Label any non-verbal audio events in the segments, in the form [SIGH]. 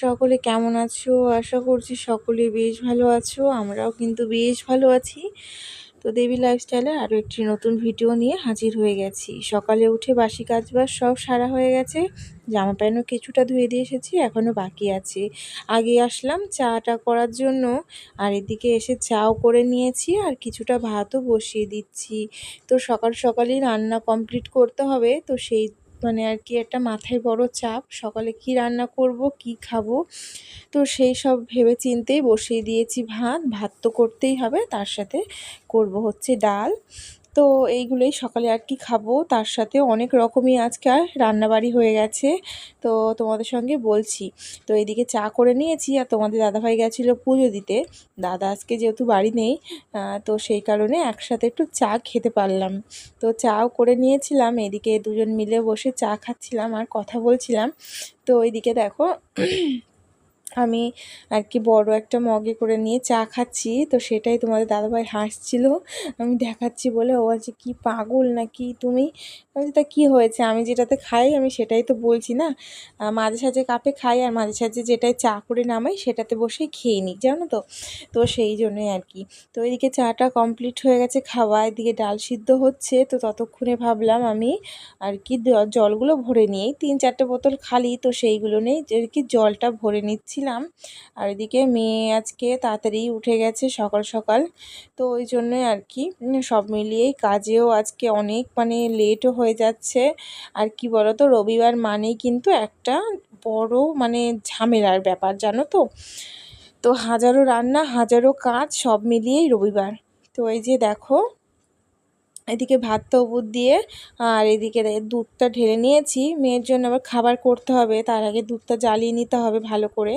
সকলে কেমন আছো? আশা করছি সকলে বেশ ভালো আছো, আমরাও কিন্তু বেশ ভালো আছি। তো দেবী লাইফস্টাইলে আরও একটি নতুন ভিডিও নিয়ে হাজির হয়ে গেছি। সকালে উঠে বাসি কাজবাজ সব সারা হয়ে গেছে, জামা প্যান্টও কিছুটা ধুয়ে দিয়ে এসেছি এখনও বাকি আছে। আগে আসলাম চাটা করার জন্য, আর এদিকে এসে চাও করে নিয়েছি, আর কিছুটা ভাতও বসিয়ে দিচ্ছি। তো সকাল সকালই রান্না কমপ্লিট করতে হবে, তো সেই মানে আর কি একটা মাথায় বড় চাপ। সকালে কি রান্না করব, কি খাব? তো সেই সব ভেবে চিনতেই বসিয়ে দিয়েছি ভাত। ভাত তো করতেই হবে, তার সাথে করব হচ্ছে ডাল। তো এইগুলোই সকালে আর কি খাব। তার সাথে অনেক রকমই আজকে রান্নাবাড়ি হয়ে গেছে। তো তোমাদের সঙ্গে বলছি। তো এদিকে চা করে নিয়েছি আর তোমাদের দাদাভাই গেছিল পুজো দিতে। দাদা আজকে যেহেতু বাড়ি নেই তো সেই কারণে একসাথে একটু চা খেতে পারলাম। তো চাও করে নিয়েছিলাম। এদিকে দুজন মিলে বসে চা খাচ্ছিলাম আর কথা বলছিলাম। তো ওইদিকে দেখো আমি আর কি বড় একটা মগে করে নিয়ে চা খাচ্ছি। তো সেটাই তোমাদের দাদাভাই হাসছিল। আমি দেখাচ্ছি বলে ও বলছে, কি পাগল নাকি তুমি? আমি তা কী হয়েছে? আমি যেটাতে খাই, আমি সেটাই তো বলছি না। মাঝে সাঝে কাপে খাই আর মাঝে সাঝে যেটাই চা করে নামাই, সেটাতে বসেই খেয়ে নিই, জানো তো? তো সেই জন্যই আর কি। তো এদিকে চাটা কমপ্লিট হয়ে গেছে, খাওয়া, এদিকে ডাল সিদ্ধ হচ্ছে। তো ততক্ষণে ভাবলাম আমি আর কি জলগুলো ভরে নিই। তিন চারটে বোতল খালি, তো সেইগুলো নেই আর কি জলটা ভরে নিচ্ছিলাম আর এদিকে মেয়ে আজকে তাড়াতাড়ি উঠে গেছে সকাল সকাল। তো ওই জন্যই আর কি সব মিলিয়েই কাজেও আজকে অনেক মানে লেটও হয়ে যাচ্ছে। আর কি বলতো, রবিবার মানেই কিন্তু একটা বড় মানে ঝামেলার ব্যাপার, জানো তো? তো হাজারো রান্না, হাজারো কাজ সব মিলিয়েই রবিবার। তো এই যে দেখো এদিকে ভাতটা উপর দিয়ে, আর এদিকে দুধটা ঢেলে নিয়েছি। মেয়ের জন্য আবার খাবার করতে হবে, তার আগে দুধটা জ্বালিয়ে নিতে হবে ভালো করে।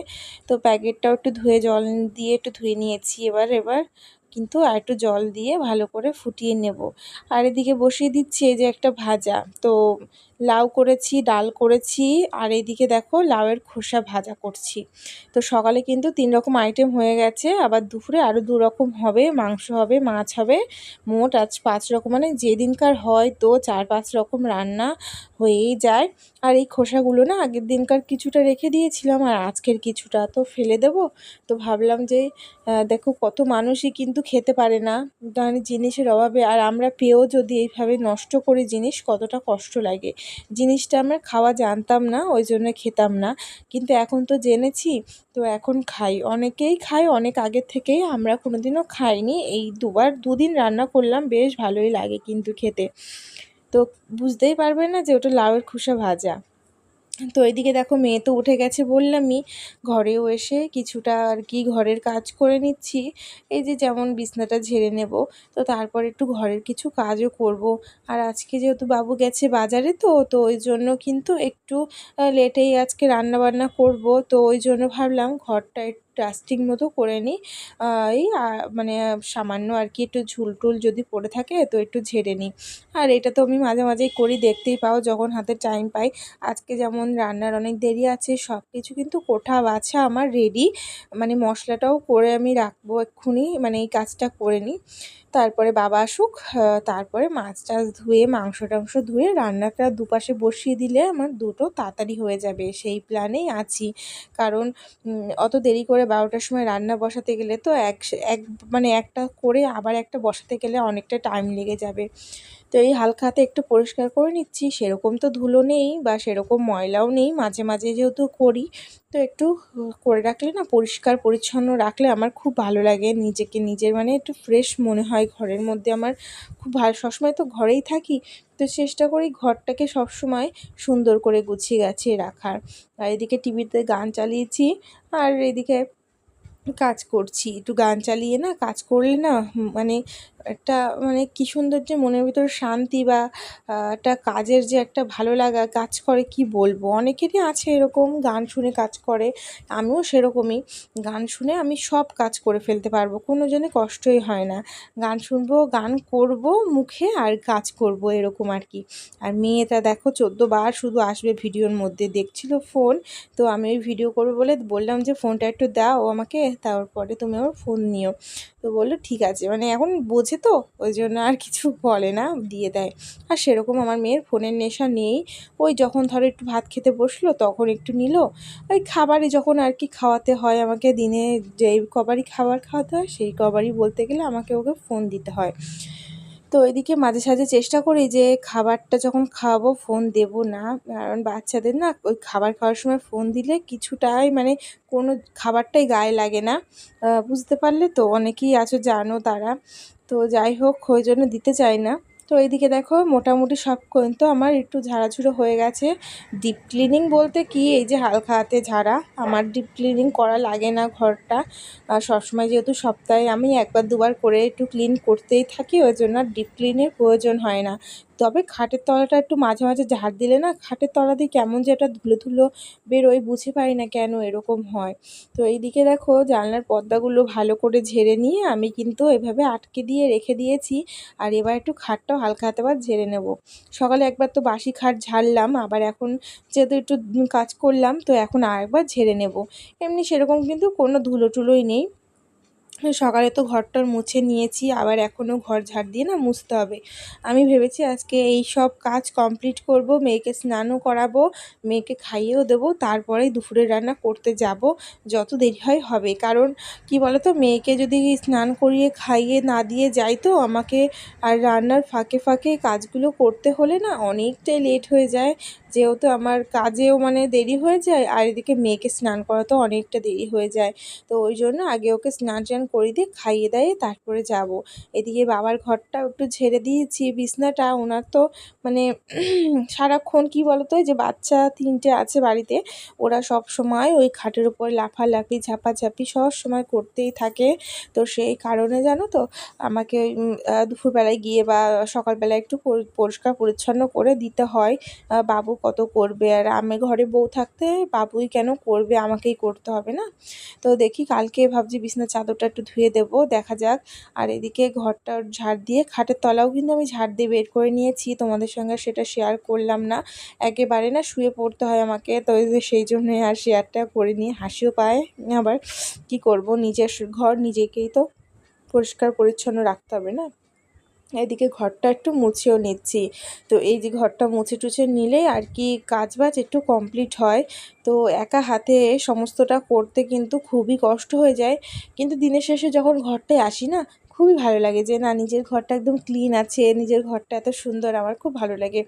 তো প্যাকেটটাও একটু ধুয়ে জল দিয়ে একটু ধুয়ে নিয়েছি এবার এবার কিন্তু আর একটু জল দিয়ে ভালো করে ফুটিয়ে নেব। আর এদিকে বসিয়ে দিচ্ছি এই যে একটা ভাজা। তো লাউ করেছি, ডাল করেছি, আর এইদিকে দেখো লাউয়ের খোসা ভাজা করছি। তো সকালে কিন্তু তিন রকম আইটেম হয়ে গেছে, আবার দুপুরে আরও দু রকম হবে, মাংস হবে, মাছ হবে, মোট আজ পাঁচ রকম মানে যেদিনকার হয় তো চার পাঁচ রকম রান্না হয়েই যায়। আর এই খোসাগুলো না আগের দিনকার কিছুটা রেখে দিয়েছিলাম, আর আজকের কিছুটা তো ফেলে দেব। তো ভাবলাম যে দেখো কত মানুষই কিন্তু খেতে পারে না মানে জিনিসের অভাবে। আর আমরা পেয়েও যদি এইভাবে নষ্ট করি জিনিস, কতটা কষ্ট লাগে। জিনিসটা আমরা খাওয়া জানতাম না, ওই জন্য খেতাম না। কিন্তু এখন তো জেনেছি, তো এখন খাই। অনেকেই খায়, অনেক আগের থেকেই আমরা কোনোদিনও খাইনি। এই দুবার, দুদিন রান্না করলাম, বেশ ভালোই লাগে কিন্তু খেতে। তো বুঝতেই পারবে না যে ওটা লাউয়ের খোসা ভাজা। তো এদিকে দেখো মেয়ে তো উঠে গেছে বললামই। ঘরেও এসে কিছুটা আর কি ঘরের কাজ করে নিচ্ছি। এই যে যেমন বিছনাটা ঝেড়ে নেব, তো তারপর একটু ঘরের কিছু কাজও করব। আর আজকে যেহেতু বাবু গেছে বাজারে তো তো ওই জন্য কিন্তু একটু লেটেই আজকে রান্না বান্না করব। তো ওই জন্য ভাবলাম ঘরটা একটু ডাস্টিং মতো করে নিই। এই মানে সামান্য আর কি একটু ঝুল টুল যদি পড়ে থাকে তো একটু ঝেড়ে নিই। আর এটা তো আমি মাঝে মাঝেই করি, দেখতেই পাও যখন হাতে টাইম পাই। আজকে যেমন রান্নার অনেক দেরি আছে সব কিছু কিন্তু কোঠা বাছা আমার রেডি মানে মশলাটাও করে আমি রাখব এক্ষুনি মানে এই কাজটা করে নিই। তারপরে বাবা আসুক তারপরে মাছ টাছ ধুয়ে, মাংস টাংস ধুয়ে রান্নাটা দুপাশে বসিয়ে দিলে আমার দুটো তাড়াতাড়ি হয়ে যাবে, সেই প্ল্যানেই আছি। কারণ অত দেরি করে বারোটার সময় রান্না বসাতে গেলে তো এক এক মানে একটা করে আবার একটা বসাতে গেলে অনেকটা টাইম লেগে যাবে। তো এই হালকা হাতে একটু পরিষ্কার করে নিচ্ছি। সেরকম তো ধুলো নেই বা সেরকম ময়লাও নেই। মাঝে মাঝে যেহেতু করি, তো একটু করে রাখলে না, পরিষ্কার পরিচ্ছন্ন রাখলে আমার খুব ভালো লাগে। নিজেকে নিজের মানে একটু ফ্রেশ মনে হয়। ঘরের মধ্যে আমার খুব ভালো, সবসময় তো ঘরেই থাকি। তো চেষ্টা করি ঘরটাকে সবসময় সুন্দর করে গুছিয়ে গাছিয়ে রাখার। আর এদিকে টিভিতে গান চালিয়েছি। আর এদিকে কাজ করছি। একটু গান চালিয়ে না কাজ করলে না মানে একটা মানে কী সুন্দর যে মনের ভিতরে শান্তি বা একটা কাজের যে একটা ভালো লাগা কাজ করে কি বলব? অনেকেরই আছে এরকম গান শুনে কাজ করে, আমিও সেরকমই। গান শুনে আমি সব কাজ করে ফেলতে পারব, কোনো জনে কষ্টই হয় না। গান শুনব, গান করব মুখে আর কাজ করব এরকম আর কি। আর মেয়েটা দেখো চোদ্দ বার শুধু আসবে ভিডিওর মধ্যে, দেখছিল ফোন, তো আমি ওই ভিডিও করব বলে বললাম যে ফোনটা একটু দাও আমাকে। তারপরে তুমি আমার ফোন নিও। তো বলল, ঠিক আছে। মানে এখন বোঝে তো, ওই জন্য আর কিছু বলে না, দিয়ে দেয়। আর সেরকম আমার মেয়ের ফোনের নেশা নেই। ওই যখন ধরো একটু ভাত খেতে বসল, তখন একটু নিল। ওই খাবারে যখন আর কি খাওয়াতে হয় আমাকে, দিনে যেই কবারই খাবার খাওয়াতে হয়, সেই কবারই বলতে গেলে আমাকে ওকে ফোন দিতে হয়। তো ওইদিকে মাঝে সাঝে চেষ্টা করি যে খাবারটা যখন খাওয়াবো ফোন দেব না। কারণ বাচ্চাদের না ওই খাবার খাওয়ার সময় ফোন দিলে কিছুটাই মানে কোনো খাবারটাই গায়ে লাগে না। বুঝতে পারলে তো অনেকেই আছো জানো তারা। তো যাই হোক, ওই জন্য দিতে চাই না। তো এইদিকে দেখো, মোটামুটি সব কিন্তু আমার একটু ঝাড়াঝুড়ো হয়ে গেছে। ডিপ ক্লিনিং বলতে কি? এই যে হালকা হাতে ঝাড়া। আমার ডিপ ক্লিনিং করা লাগে না ঘরটা। আর সবসময় যেহেতু সপ্তাহে আমি একবার দুবার করে একটু ক্লিন করতেই থাকি, ওই জন্য ডিপ ক্লিনের প্রয়োজন হয় না। তবে খাটের তলাটা একটু মাঝে মাঝে ঝাড় দিলে না খাটের তলা দিয়ে কেমন যে একটা ধুলো ধুলো বেরোয়, বুঝে পারি না কেন এরকম হয়। তো এইদিকে দেখো জানলার পর্দাগুলো ভালো করে ঝেড়ে নিয়ে আমি কিন্তু এভাবে আটকে দিয়ে রেখে দিয়েছি। আর এবার একটু খাটটাও হালকা হাতে আবার ঝেড়ে নেব। সকালে একবার তো বাসি খাট ঝাড়লাম, আবার এখন যেহেতু একটু কাজ করলাম, তো এখন আরেকবার ঝেড়ে নেব। এমনি সেরকম কিন্তু কোনো ধুলো টুলোই নেই। সকালে তো ঘরটর মুছে নিয়েছি, আবার এখনও ঘর ঝাড় দিয়ে না মুছতে হবে। আমি ভেবেছি আজকে এই সব কাজ কমপ্লিট করব, মেয়েকে স্নানও করাবো, মেয়েকে খাইয়েও দেবো তারপরেই দুপুরের রান্না করতে যাব, যত দেরি হয় হবে। কারণ কি বলতো, মেয়েকে যদি স্নান করিয়ে খাইয়ে না দিয়ে যাই তো, আমাকে আর রান্নার ফাঁকে ফাঁকে কাজগুলো করতে হলে না অনেকটাই লেট হয়ে যায় যেহেতু আমার কাজেও মানে দেরি হয়ে যায়, আর এদিকে মেয়েকে স্নান করাতেও অনেকটা দেরি হয়ে যায়। তো ওই জন্য আগে ওকে স্নান টান করে দিয়ে খাইয়ে দেয়ে তারপরে যাব। এদিকে বাবার ঘরটা একটু ঝেড়ে দিয়েছি, বিছনাটা। ওনার তো মানে [CLEARS THROAT] সারাক্ষণ কি বলতো যে বাচ্চা তিনটে আছে বাড়িতে, ওরা সব সময় ওই খাটের উপর লাফালাফি, ঝাপাঝাপি সব সময় করতেই থাকে। তো সেই কারণে জানো তো, আমাকে দুপুরবেলায় গিয়ে বা সকালবেলায় একটু পরিষ্কার পরিচ্ছন্ন করে দিতে হয়। বাবু কত করবে? আর আমি ঘরে বউ থাকতে বাবুই কেন করবে? আমাকেই করতে হবে না? তো দেখি কালকে ভাবছি বিছনার চাদরটা একটু ধুয়ে দেবো, দেখা যাক। আর এদিকে ঘরটা ঝাড় দিয়ে খাটের তলাও কিন্তু আমি ঝাড় দিয়ে বের করে নিয়েছি, তোমাদের সঙ্গে সেটা শেয়ার করলাম না। একেবারে না শুয়ে পড়তে হয় আমাকে, তো সেই জন্যে আর শেয়ারটা করে নিয়ে হাসিও পায়। আবার কি করব? নিজের ঘর নিজেকেই তো পরিষ্কার পরিচ্ছন্ন রাখতে হবে না? এদিকে ঘরটা একটু মুছেও নিচ্ছি। তো এই যে ঘরটা মুছে টুছে নিলে আর কি কাজ বাজ একটু কমপ্লিট হয়। তো একা হাতে সমস্তটা করতে কিন্তু খুবই কষ্ট হয়ে যায়। কিন্তু দিনের শেষে যখন ঘরটায় আসি না খুবই ভালো লাগে যে, না, নিজের ঘরটা একদম ক্লিন আছে, নিজের ঘরটা এত সুন্দর। আমার খুব ভালো লাগে।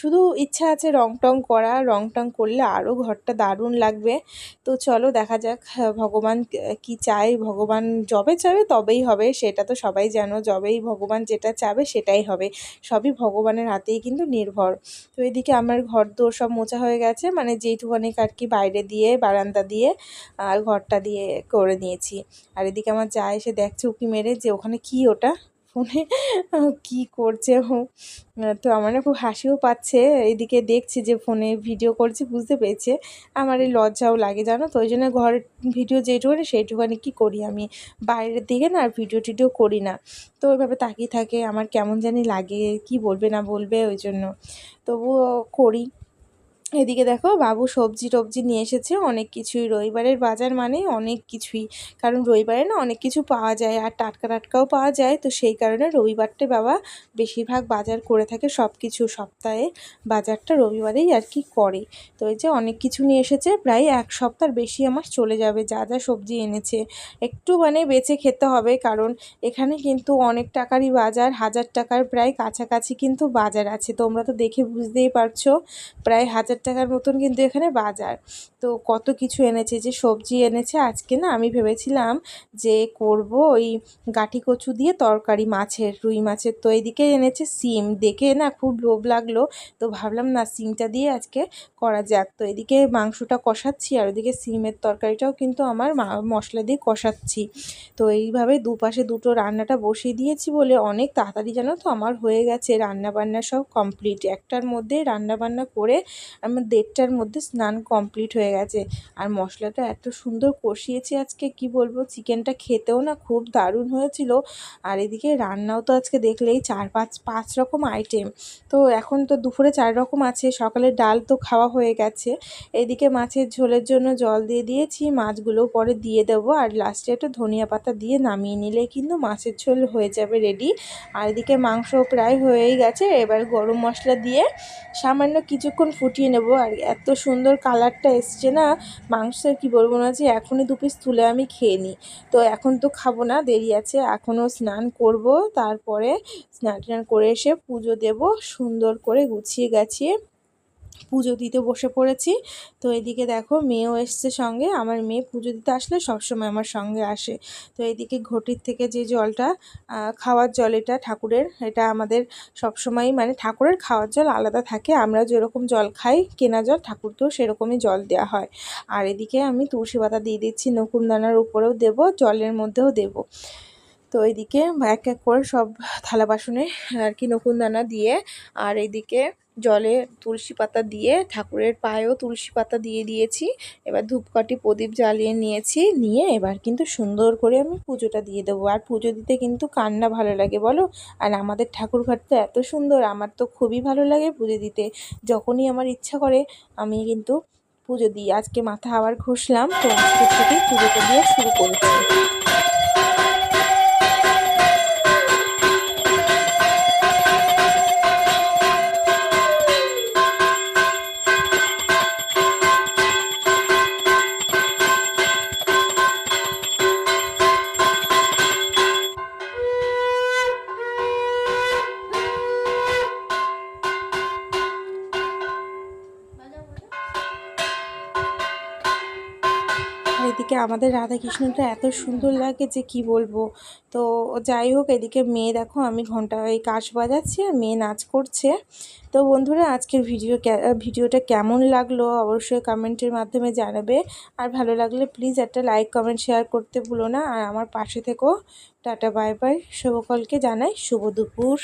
শুধু ইচ্ছা আছে রং টং করা রং টং করলে আরও ঘরটা দারুণ লাগবে। তো চলো, দেখা যাক ভগবান কি চায়। ভগবান যবে চাবে, তবেই হবে। সেটা তো সবাই জানো, যবেই ভগবান যেটা চাবে, সেটাই হবে। সবই ভগবানের হাতেই কিন্তু নির্ভর। তো এদিকে আমার ঘর দোর সব মোচা হয়ে গেছে। মানে যেইটুখানি আর কি বাইরে দিয়ে, বারান্দা দিয়ে আর ঘরটা দিয়ে করে নিয়েছি। আর এদিকে আমার যা এসে দেখছে উকি মেরে যে, ওখানে কি ওটা? ফোনে? কি করছে? তো আমার না খুব হাসিও পাচ্ছে। এদিকে দেখছি যে ফোনে ভিডিও করছে, বুঝতে পেরেছে। আমার এই লজ্জাও লাগে, জানো তো? ওই জন্য ঘরের ভিডিও যেটুকুনি সেইটুখানি কি করি আমি? বাইরের দিকে না আর ভিডিও টিডিও করি না। তো ওইভাবে তাকিয়ে থাকে, আমার কেমন জানি লাগে, কি বলবে না বলবে, ওই জন্য। তবুও করি। এদিকে দেখো বাবু সবজি টবজি নিয়ে এসেছে, অনেক কিছুই। রবিবারের বাজার মানে অনেক কিছুই। কারণ রবিবারে না অনেক কিছু পাওয়া যায় আর টাটকা টাটকাও পাওয়া যায়। তো সেই কারণে রবিবারটা বাবা বেশিরভাগ বাজার করে থাকে সব কিছু সপ্তাহে। বাজারটা রবিবারেই আর কি করে। তো এই যে অনেক কিছু নিয়ে এসেছে, প্রায় এক সপ্তাহ বেশি আমার চলে যাবে, যা যা সবজি এনেছে। একটু মানে বেছে খেতে হবে, কারণ এখানে কিন্তু অনেক টাকারই বাজার, হাজার টাকার প্রায় কাছাকাছি কিন্তু বাজার আছে। তোমরা তো দেখে বুঝতেই পারছ, প্রায় হাজার টাকার মতন কিন্তু এখানে বাজার। তো কত কিছু এনেছে, যে সবজি এনেছে, আজকে না আমি ভেবেছিলাম যে করব ওই গাঠি কচু দিয়ে তরকারি মাছের, রুই মাছের। তো এদিকে এনেছে সিম। দেখে না খুব লোভ লাগল। তো ভাবলাম না সিমটা দিয়ে আজকে করা যাক। তো এদিকে মাংসটা কষাচ্ছি আর ওদিকে সিমের তরকারিটাও কিন্তু আমার মশলা দিয়ে কষাচ্ছি। তো এইভাবে দুপাশে দুটো রান্নাটা বসিয়ে দিয়েছি বলে অনেক তাড়াতাড়ি জানো তো আমার হয়ে গেছে। রান্না বান্না সব কমপ্লিট। একটার মধ্যে রান্না বান্না করে আমার দেড়টার মধ্যে স্নান কমপ্লিট হয়ে গেছে। আর মশলাটা এত সুন্দর কষিয়েছি আজকে, কি বলব? চিকেনটা খেতেও না খুব দারুণ হয়েছিল। আর এদিকে রান্নাও তো আজকে দেখলেই চার পাঁচ পাঁচ রকম আইটেম তো এখন তো দুপুরে চার রকম আছে, সকালে ডাল তো খাওয়া হয়ে গেছে। এদিকে মাছের ঝোলের জন্য জল দিয়ে দিয়েছি মাছগুলো পরে দিয়ে দেবো। আর লাস্টে একটু ধনিয়া পাতা দিয়ে নামিয়ে নিলে কিন্তু মাছের ঝোল হয়ে যাবে রেডি আর এদিকে মাংস প্রায় হয়েই গেছে, এবার গরম মশলা দিয়ে সামান্য কিছুক্ষণ ফুটিয়ে নেব। আর এত সুন্দর কালারটা এসছে না, মাংসের কি বলব না যে এখনই দু পিস তুলে আমি খেয়ে নিই। তো এখন তো খাব না, দেরি আছে, এখনও স্নান করব, তারপরে স্নান টান করে এসে পুজো দেব, সুন্দর করে গুছিয়ে গাছিয়ে পুজো দিতে বসে পড়েছি। তো এদিকে দেখো মেয়েও এসছে সঙ্গে। আমার মেয়ে পুজো দিতে আসলে সবসময় আমার সঙ্গে আসে। তো এদিকে ঘটির থেকে যে জলটা খাওয়ার জল এটা ঠাকুরের, এটা আমাদের সবসময়ই মানে ঠাকুরের খাওয়ার জল আলাদা থাকে। আমরা যেরকম জল খাই, কেনা জল, ঠাকুরকেও সেরকমই জল দেওয়া হয়। আর এদিকে আমি তুলসী পাতা দিয়ে দিচ্ছি নকুনদানার উপরেও দেব, জলের মধ্যেও দেব। তো এইদিকে এক এক করে সব থালা বাসনে আর কি নকুনদানা দিয়ে, আর এইদিকে জলে তুলসী পাতা দিয়ে, ঠাকুরের পায়েও তুলসী পাতা দিয়ে দিয়েছি। এবার ধূপকাঠি প্রদীপ জ্বালিয়ে নিয়েছি। নিয়ে এবার কিন্তু সুন্দর করে আমি পুজোটা দিয়ে দেবো। আর পুজো দিতে কিন্তু কান্না ভালো লাগে, বলো? আর আমাদের ঠাকুর ঘর তো এত সুন্দর, আমার তো খুবই ভালো লাগে পুজো দিতে। যখনই আমার ইচ্ছা করে, আমি কিন্তু পুজো দিই। আজকে মাথা আবার ঘষলাম, তো আজকে থেকেই পুজোটা দিয়ে শুরু করেছি আমাদের রাধাকৃষ্ণটা এত সুন্দর লাগে যে কি বলব? তো যাই হোক, এদিকে মেয়ে দেখো, আমি ঘণ্টা এই কাশ বাজাচ্ছি আর মেয়ে নাচ করছে। তো বন্ধুরা, আজকের ভিডিও ভিডিওটা কেমন লাগল অবশ্যই কমেন্টের মাধ্যমে জানাবে। আর ভালো লাগলে প্লিজ একটা লাইক, কমেন্ট, শেয়ার করতে ভুলো না। আর আমার পাশে থেকেও টাটা, বাই বাই। শুভকলকে জানাই। শুভ দুপুর।